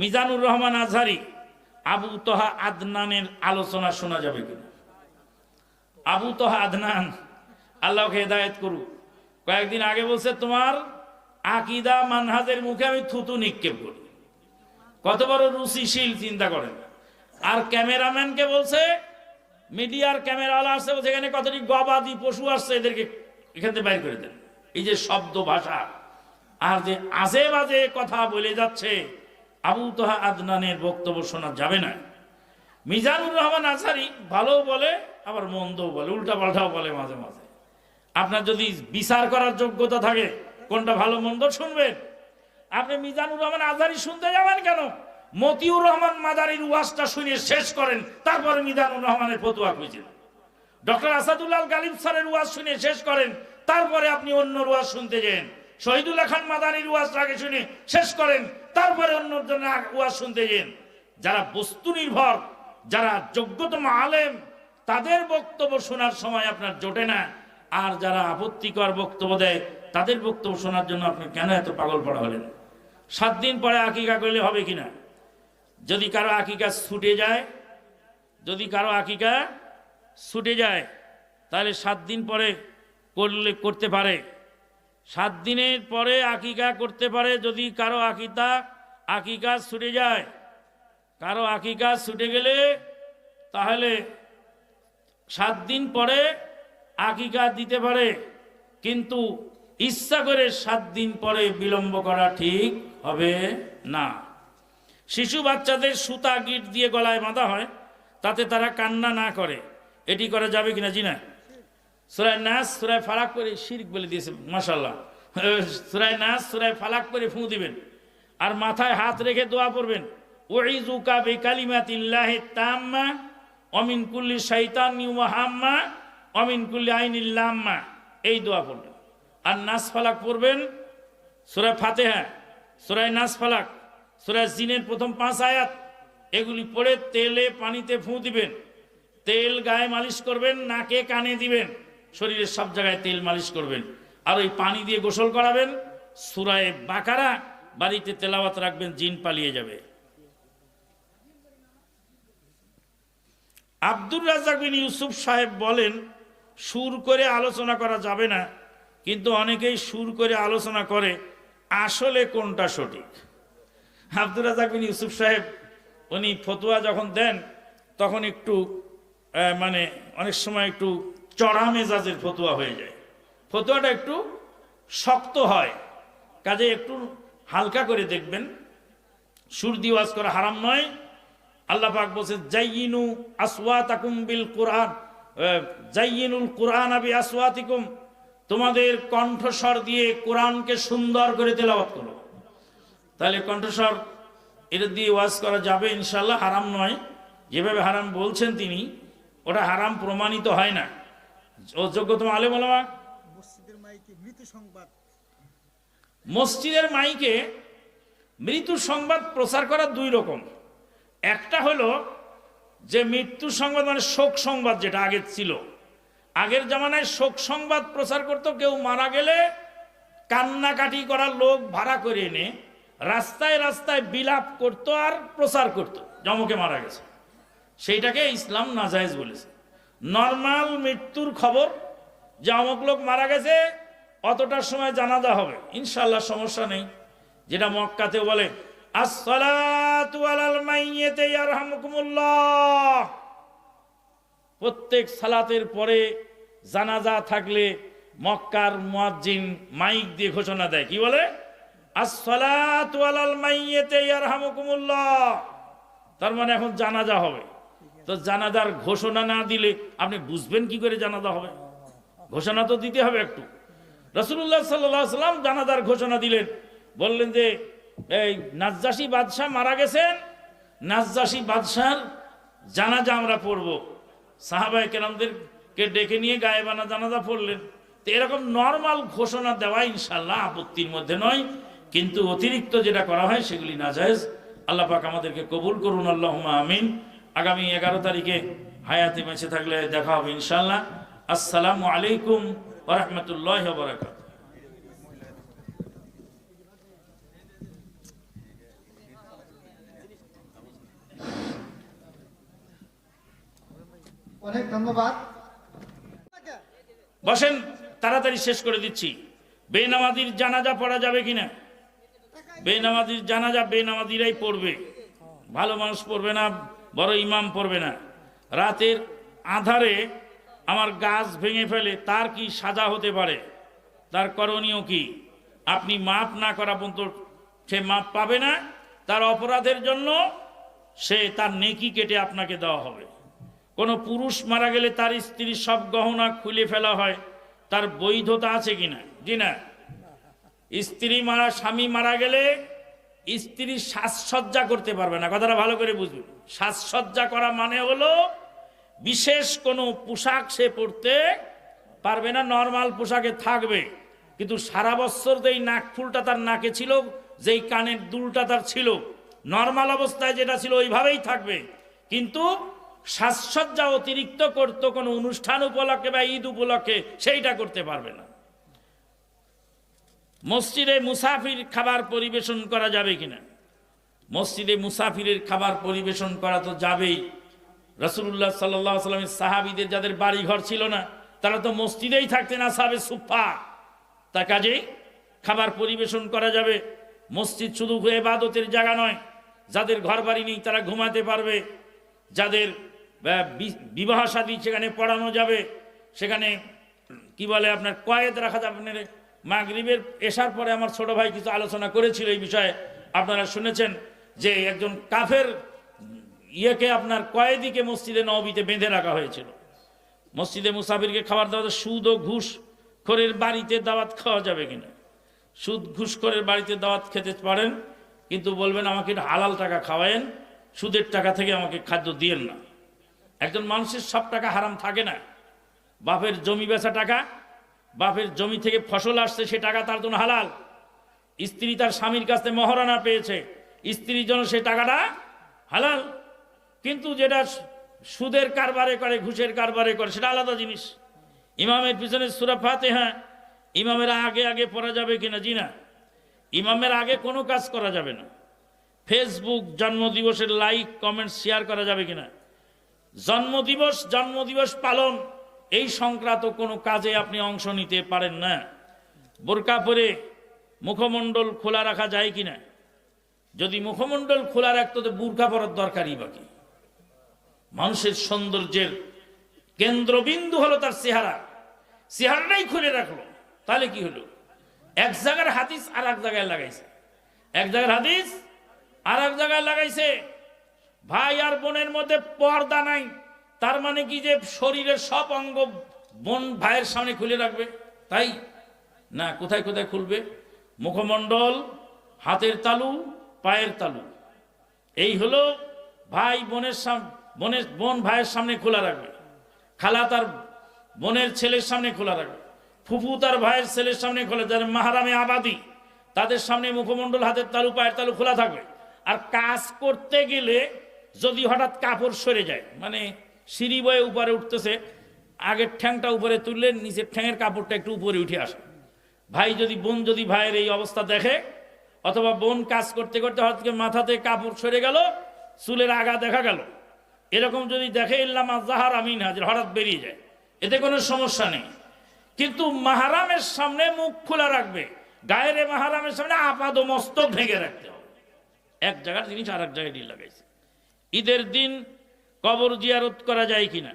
মিজানুর রহমান আজহারি, আবু তোহা আদনানের আলোচনা শোনা যাবে কিনা? আবু তোহা আদনান, আল্লাহকে হেদায়ত করুক। কয়েকদিন আগে বলছে, তোমার আকিদা মানহাজের মুখে আমি থুতু নিক্ষেপ করি। কত বড় রুচিশীল, চিন্তা করেন আর ক্যামেরাম্যানকে বলছে, মিডিয়ার ক্যামেরাওয়ালা আসছে, বলছে, এখানে কতটি গবাদি পশু আসছে, এদেরকে এখান থেকে বাইর করে দেন। এই যে শব্দ ভাষা, আর যে আজে বাজে কথা বলে যাচ্ছে আবু তোহা আদনানের বক্তব্য শোনা যাবে না। মিজানুর রহমান আসারি ভালো বলে, আবার মন্দও বলে উল্টা পাল্টাও বলে মাঝে মাঝে। আপনার যদি বিচার করার যোগ্যতা থাকে, কোনটা ভালো মন্দ শুনবেন? আপনি মিজানুর রহমান আজারি শুনতে যাবেন কেন? মতিউর রহমান মাদারির ওয়াজটা শুনে শেষ করেন, তারপরে মিজানুর রহমানের ফতুয়া খুঁজেন। ডক্টর আসাদুল্লাহ গালিব স্যারের ওয়াজ শুনে শেষ করেন, তারপরে আপনি অন্য ওয়াজ শুনতে যান। শহীদুল্লাহ খান মাদানির ওয়াজ আগে শুনে শেষ করেন, তারপরে অন্য জন্য ওয়াজ শুনতে যান যারা বস্তু নির্ভর, যারা যোগ্যতম আলেম, তাদের বক্তব্য শোনার সময় আপনার জোটে না। আর যারা আপত্তিকর বক্তব্য দেয়, তাদের বক্তব্য শোনার জন্য আপনি কেন এত পাগল পড়া হলেন? সাত দিন পরে আকিকা করলে হবে কিনা যদি কারও আকিকা ছুটে যায়, যদি কারও আকিকা ছুটে যায়, তাহলে সাত দিন পরে করলে, করতে পারে। সাত দিনের পরে আকিকা করতে পারে যদি কারও আকিতা আকিকা ছুটে যায়। কারও আকিকা ছুটে গেলে তাহলে সাত দিন পরে আকিকা দিতে পারে। কিন্তু ইচ্ছা করে সাত দিন পরে বিলম্ব করা ঠিক হবে না। শিশু বাচ্চাদের সুতা গিট দিয়ে গলায় বাঁধা হয়, তাতে তারা কান্না না করে। এটি করা যাবে কিনা? জি না। সুরায় নাচ সুরায় ফালাক করে শিরিক বলে দিয়েছে মাসাল্লাহ সুরায় নাচ সুরায় ফালাক করে ফুঁ দিবেন। আর মাথায় হাত রেখে দোয়া পড়বেন। ওইজুকা বেকালিমাতিল্লাহে তাম্মা অমিন কুল্লি শৈতান হাম্মা অমিন কুল্লি আইনিল্লাম্মা এই দোয়া পড়বেন। আর নাচ ফালাক পড়বেন, সুরায় ফাতেহা, সুরায় নাচ ফালাক, সুরায় জিনের প্রথম পাঁচ আয়াত, এগুলি পড়ে তেলে পানিতে ফুঁ দিবেন। তেল গায়ে মালিশ করবেন, নাকে কানে দিবেন। শরীরের সব জায়গায় তেল মালিশ করবেন। আর ওই পানি দিয়ে গোসল করাবেন, সুরায় বাকারা, বাড়িতে তেলাওয়াত রাখবেন, জিন পালিয়ে যাবে। আব্দুর রাজাক বিন ইউসুফ সাহেব বলেন, সুর করে আলোচনা করা যাবে না, কিন্তু অনেকেই সুর করে আলোচনা করে, আসলে কোনটা সঠিক? আব্দুর রাজাক বিন ইউসুফ সাহেব, উনি ফতুয়া যখন দেন, তখন একটু মানে অনেক সময় একটু চড়া মেজাজের ফতুয়া হয়ে যায়। ফতুয়াটা একটু শক্ত হয়। কাজে একটু হালকা করে দেখবেন। সুর দিওয়াজ করা হারাম নয়। আল্লাহ পাক বলছে, জাইয়িনু আসওয়াতাকুম বিল কোরআন। জাইয়িনুল কোরআন আবি আসওয়াতিকুম তোমাদের কণ্ঠস্বর দিয়ে কোরআনকে সুন্দর করে তেলাওয়াত করো। তাহলে কণ্ঠস্বর এটা দিয়ে ওয়াজ করা যাবে ইনশাল্লাহ হারাম নয়। যেভাবে হারাম বলছেন তিনি, ওটা হারাম প্রমাণিত হয় না। ও যোগ্যতম আলেম মসজিদের মাইকে মৃত্যু সংবাদ। মসজিদের মাইকে মৃত্যুর সংবাদ প্রচার করা দুই রকম। একটা হলো যে মৃত্যুর সংবাদ মানে শোক সংবাদ যেটা আগে ছিল। আগের জামানায় শোক সংবাদ প্রচার করতো কেউ মারা গেলে কান্নাকাটি করার লোক ভাড়া করে এনে রাস্তায় রাস্তায় বিলাপ করতো আর প্রচার করতো জমকে মারা গেছে। সেইটাকে ইসলাম নাজায়েজ বলেছে। নর্মাল মৃত্যুর খবর যে অমুক লোক মারা গেছে, অতটার সময় জানা জানাজা হবে। ইনশাল্লাহ সমস্যা নেই। যেটা মক্কাতে বলে প্রত্যেক সালাতের পরে জানাজা থাকলে মক্কার মুয়াজ্জিন মাইক দিয়ে ঘোষণা দেয়। কি বলে? আসসালাতু আলাল মাইয়িতি ইয়ারহামুকুমুল্লাহ। তার মানে এখন জানাজা হবে। তো জানাজার ঘোষণা না দিলে আপনি বুঝবেন কি করে জানাজা হবে? ঘোষণা তো দিতে হবে একটু। রসুল্লাহ সাল্লাহ সাল্লাম জানাজার ঘোষণা দিলেন। বললেন যে, এই নাজ্জাসী বাদশাহ মারা গেছেন, নাজ্জাসী বাদশার জানাজা আমরা পড়ব। সাহাবাই কেরামদেরকে ডেকে নিয়ে গায়েবানা জানাজা পড়লেন। তো এরকম নর্মাল ঘোষণা দেওয়া ইনশাল্লাহ আপত্তির মধ্যে নয়, কিন্তু অতিরিক্ত যেটা করা হয় সেগুলি না যায় আল্লাহ পাক আমাদেরকে কবুল করুন আল্লাহ আমিন। আগামী এগারো তারিখে হায়াতি বেঁচে থাকলে দেখা হবে ইনশাল্লাহ আসসালামু আলাইকুম ওরহমতুল্লাহ বরাকাত অনেক ধন্যবাদ। বসেন তাড়াতাড়ি শেষ করে দিচ্ছি। বেনামাজির জানাজা পড়া যাবে কিনা? বেনামাজির জানাজা বেনামাদিরাই পড়বে। ভালো মানুষ পড়বে না বড় ইমাম পড়বে না। রাতের আধারে আমার গাছ ভেঙে ফেলে, তার কি সাজা হতে পারে? তার করণীয় কি? আপনি মাপ না করা পর্যন্ত সে মাপ পাবে না। তার অপরাধের জন্য সে তার নেকি কেটে আপনাকে দেওয়া হবে। কোনো পুরুষ মারা গেলে তার স্ত্রীর সব গহনা খুলে ফেলা হয়। তার বৈধতা আছে কিনা? জি না। স্ত্রী মারা, স্বামী মারা গেলে স্ত্রী সাজসজ্জা করতে পারবে না। কথাটা ভালো করে বুঝবে। সাজসজ্জা করা মানে হলো বিশেষ কোনো পোশাক সে পরতে পারবে না, নর্মাল পোশাকে থাকবে। কিন্তু সারা বছর যেই নাকফুলটা তার নাকে ছিল, যেই কানের দুলটা তার ছিল, নর্মাল অবস্থায় যেটা ছিল ওইভাবেই থাকবে। কিন্তু সাজসজ্জা অতিরিক্ত করতো কোনো অনুষ্ঠান উপলক্ষে বা ঈদ উপলক্ষে, সেইটা করতে পারবে না। মসজিদে মুসাফির খাবার পরিবেশন করা যাবে কিনা? মসজিদে মুসাফিরের খাবার পরিবেশন করা তো যাবেই। রসুল্লাহ সাল্লাহ সাল্লামের সাহাবিদের যাদের বাড়ি ঘর ছিল না, তারা তো মসজিদেই থাকতেন আসাবে সুফা তা কাজেই খাবার পরিবেশন করা যাবে। মসজিদ শুধু এবাদতের জায়গা নয়, যাদের ঘর বাড়ি নেই তারা ঘুমাতে পারবে। যাদের বিবাহ শাদী সেখানে পড়ানো যাবে। সেখানে, কি বলে আপনার, কয়েদ রাখা যাবে না। মাগরিবের এসার পরে আমার ছোট ভাই কিছু আলোচনা করেছিল এই বিষয়ে। আপনারা শুনেছেন যে একজন কাফের ইয়েকে আপনার কয়েদিকে মসজিদে নবীতে বেঁধে রাখা হয়েছিল। মসজিদে মুসাফিরকে খাবার দাওয়া সুদ ও ঘুষ খোরের বাড়িতে দাওয়াত খাওয়া যাবে কিনা? সুদ ঘুষখোরের বাড়িতে দাওয়াত খেতে পারেন, কিন্তু বলবেন আমাকে হালাল টাকা খাওয়ায়েন, সুদের টাকা থেকে আমাকে খাদ্য দিয়েন না। একজন মানুষের সব টাকা হারাম থাকে না। বাপের জমি বেচা টাকা বাপের জমি থেকে ফসল আসছে, সে টাকা তার জন্য হালাল। স্ত্রী তার স্বামীর কাছ থেকে মহারণা পেয়েছে, স্ত্রীর জন্য সে টাকাটা হালাল। কিন্তু যেটা সুদের কারবারে করে, ঘুষের কারবারে করে, সেটা আলাদা জিনিস। ইমামের পিছনে সুরা ফাতে হ্যাঁ ইমামের আগে আগে পড়া যাবে কিনা জি না। ইমামের আগে কোনো কাজ করা যাবে না। ফেসবুক জন্মদিবসের লাইক, কমেন্ট, শেয়ার করা যাবে কিনা। জন্মদিবস জন্মদিবস পালন এই সংক্রান্ত কোনো কাজে আপনি অংশ নিতে পারেন না। বোরকা পরে মুখমণ্ডল খোলা রাখা যায় কি না যদি মুখমণ্ডল খোলা রাখতো তো বুরকা পরার দরকারই বাকি মানুষের সৌন্দর্যের কেন্দ্রবিন্দু হলো তার চেহারা। চেহারাটাই খুলে রাখল। তাহলে কি হলো? এক জায়গার হাদিস আর এক জায়গায় লাগাইছে। এক জায়গার হাদিস আর এক জায়গায় লাগাইছে। ভাই আর বোনের মধ্যে পর্দা নাই। তার মানে কি যে শরীরের সব অঙ্গ বোন ভাইয়ের সামনে খুলে রাখবে? তাই? না, কোথায় কোথায় খুলবে? মুখমণ্ডল, হাতের তালু, পায়ের তালু। এই হলো ভাই বোনের বোনের, বোন ভাইয়ের সামনে খোলা রাখবে। খালা তার বোনের ছেলের সামনে খোলা রাখবে। ফুফু তার ভাইয়ের ছেলের সামনে খোলা, যাদের মাহারামে আবাদি, তাদের সামনে মুখমণ্ডল, হাতের তালু, পায়ের তালু খোলা থাকবে। আর কাজ করতে গেলে যদি হঠাৎ কাপড় সরে যায় মানে সিঁড়ি বয়ে উপরে উঠতেছে, আগের ঠ্যাংটা উপরে তুললে নিচের ঠ্যাংয়ের কাপড়টা একটু উপরে উঠে আসে। ভাই যদি বোন যদি ভাইয়ের এই অবস্থা দেখে, অথবা বোন কাজ করতে করতে হঠাৎ করে মাথাতে কাপড় সরে গেল, চুলের আগা দেখা গেল। এরকম যদি দেখে, ইল্লাম জাহার আমিন হাজির, হঠাৎ বেরিয়ে যায়। এতে কোনো সমস্যা নেই। কিন্তু মাহারামের সামনে মুখ খোলা রাখবে, গায়ের মাহারামের সামনে আপাদ মস্তক ভেঙে রাখতে হবে। এক জায়গার জিনিস আর এক জায়গায় লাগাইছে। ঈদের দিন কবর জিয়ারত করা যায় কিনা?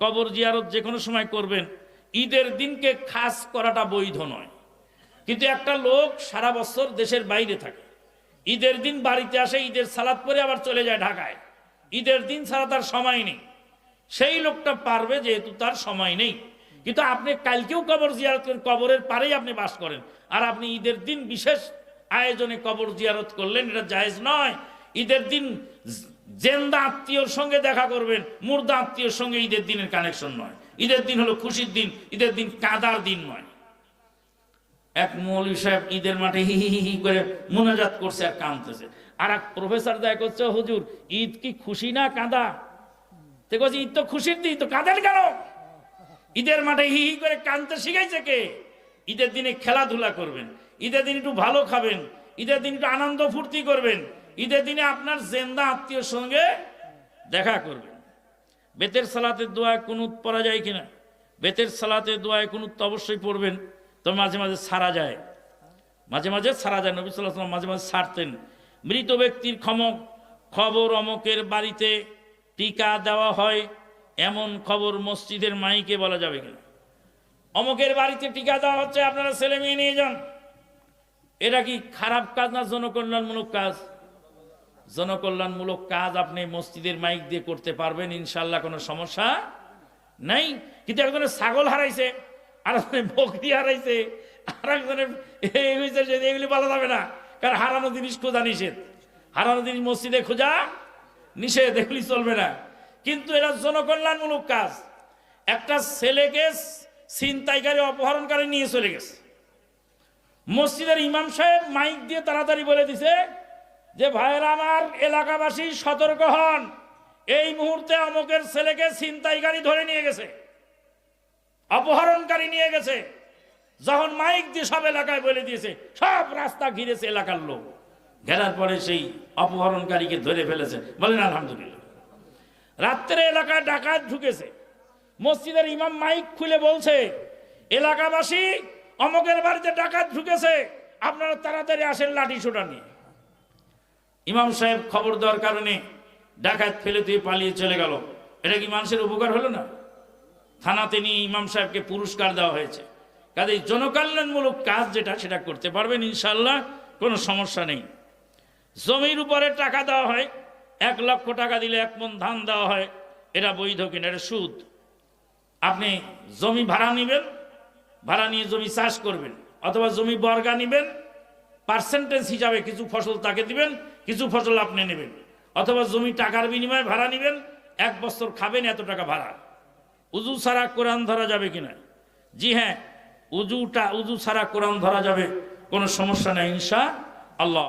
কবর জিয়ারত যে কোনো সময় করবেন। ঈদের দিনকে খাস করাটা বৈধ নয়। কিন্তু একটা লোক সারা বছর দেশের বাইরে থাকে। ঈদের দিন বাড়িতে আসে, ঈদের সালাদ পরে আবার চলে যায় ঢাকায়। ঈদের দিন ছাড়া তার সময় নেই। সেই লোকটা পারবে যেহেতু তার সময় নেই। কিন্তু আপনি কালকেও কবর জিয়ারত করেন, কবরের পারেই আপনি বাস করেন। আর আপনি ঈদের দিন বিশেষ আয়োজনে কবর জিয়ারত করলেন, এটা জায়েজ নয়। ঈদের দিন জেন্দা আত্মীয়র সঙ্গে দেখা করবেন, মুর্দা আত্মীয়র সঙ্গে ঈদের দিনের কানেকশন নয়। ঈদের দিন হলো খুশির দিন, ঈদের দিন কাদার দিন নয়। এক মৌলী সাহেব ঈদের মাঠে হি হি হি করে মোনাজাত করছে আর কাঁদতেছে। আর এক প্রফেসর দেয় করছে হুজুর, ঈদ কি খুশি না কাঁদা? তে ঈদ তো খুশির দিন, তো কাঁদেন কেন? ঈদের মাঠে হি হি করে কাঁদতে শিখাইছে কে? ঈদের দিনে খেলাধুলা করবেন, ঈদের দিন একটু ভালো খাবেন, ঈদের দিন একটু আনন্দ ফুর্তি করবেন ঈদের দিনে আপনার জেন্দা আত্মীয়র সঙ্গে দেখা করবেন বেতের সালাতের দোয়ায় কুনুত পড়া যায় কিনা? বেতের সালাতের দোয়ায় কুনুত তো অবশ্যই পড়বেন তবে মাঝে মাঝে সারা যায়। মাঝে মাঝে সারা যায়, নবী সাল্লাহ সাল্লাম মাঝে মাঝে সারতেন। মৃত ব্যক্তির ক্ষমক খবর অমকের বাড়িতে টিকা দেওয়া হয়, এমন খবর মসজিদের মাইকে বলা যাবে কিনা? অমকের বাড়িতে টিকা দেওয়া হচ্ছে, আপনারা ছেলে মেয়ে নিয়ে যান। এটা কি খারাপ কাজ না জনকল্যাণমূলক কাজ? জনকল্যাণমূলক কাজ আপনি মসজিদের মাইক দিয়ে করতে পারবেন ইনশাল্লাহ কোনো সমস্যা নাই। কিন্তু একজনের ছাগল হারাইছে আর একজনের বকরি হারাইছে আর একজনের এই হয়েছে এগুলি বলা যাবে না, কারণ হারানো জিনিস খোঁজা নিষেধ। হারানো জিনিস মসজিদে খোঁজা নিষেধ, এগুলি চলবে না। কিন্তু এরা জনকল্যাণমূলক কাজ। একটা ছেলেকে ছিনতাইকারী, অপহরণকারী নিয়ে চলে গেছে। মসজিদের ইমাম সাহেব মাইক দিয়ে তাড়াতাড়ি বলে দিছে যে ভাইয়েরা আমার এলাকাবাসী সতর্ক হন, এই মুহূর্তে অমুকের ছেলেকে ছিনতাইকারী ধরে নিয়ে গেছে, অপহরণকারী নিয়ে গেছে, যখন মাইক দিয়ে সব এলাকায় বলে দিয়েছে, সব রাস্তা ঘিরেছে এলাকার লোক। ঘেরার পরে সেই অপহরণকারীকে ধরে ফেলেছে। বলেন, আলহামদুলিল্লাহ। রাত্রে এলাকায় ডাকাত ঢুকেছে। মসজিদের ইমাম মাইক খুলে বলছে, এলাকাবাসী, অমকের বাড়িতে ডাকাত ঢুকেছে। আপনারা তাড়াতাড়ি আসেন লাঠি ছোটা নিয়ে। ইমাম সাহেব খবর দেওয়ার কারণে ডাকাত ফেলে দিয়ে পালিয়ে চলে গেল। এটা কি মানুষের উপকার হলো না? থানাতে নিয়ে ইমাম সাহেবকে পুরস্কার দেওয়া হয়েছে। কাজে জনকল্যাণমূলক কাজ যেটা, সেটা করতে পারবেন ইনশাল্লাহ কোনো সমস্যা নেই। জমির উপরে টাকা দেওয়া হয়, এক লক্ষ টাকা দিলে এক মন ধান দেওয়া হয়, এটা বৈধ কিনা, এটা সুদ। আপনি জমি ভাড়া নেবেন, ভাড়া নিয়ে জমি চাষ করবেন, অথবা জমি বর্গা নেবেন, পার্সেন্টেজ হিসাবে কিছু ফসল তাকে দিবেন কিছু ফসল আপনি নেবেন। অথবা জমি টাকার বিনিময়ে ভাড়া নেবেন, এক বছর খাবেন, এত টাকা ভাড়া। উজু ছাড়া কোরআন ধরা যাবে কিনা জি হ্যাঁ উজুটা, উজু ছাড়া কোরআন ধরা যাবে, কোনো সমস্যা নেই, ইনশা আল্লাহ।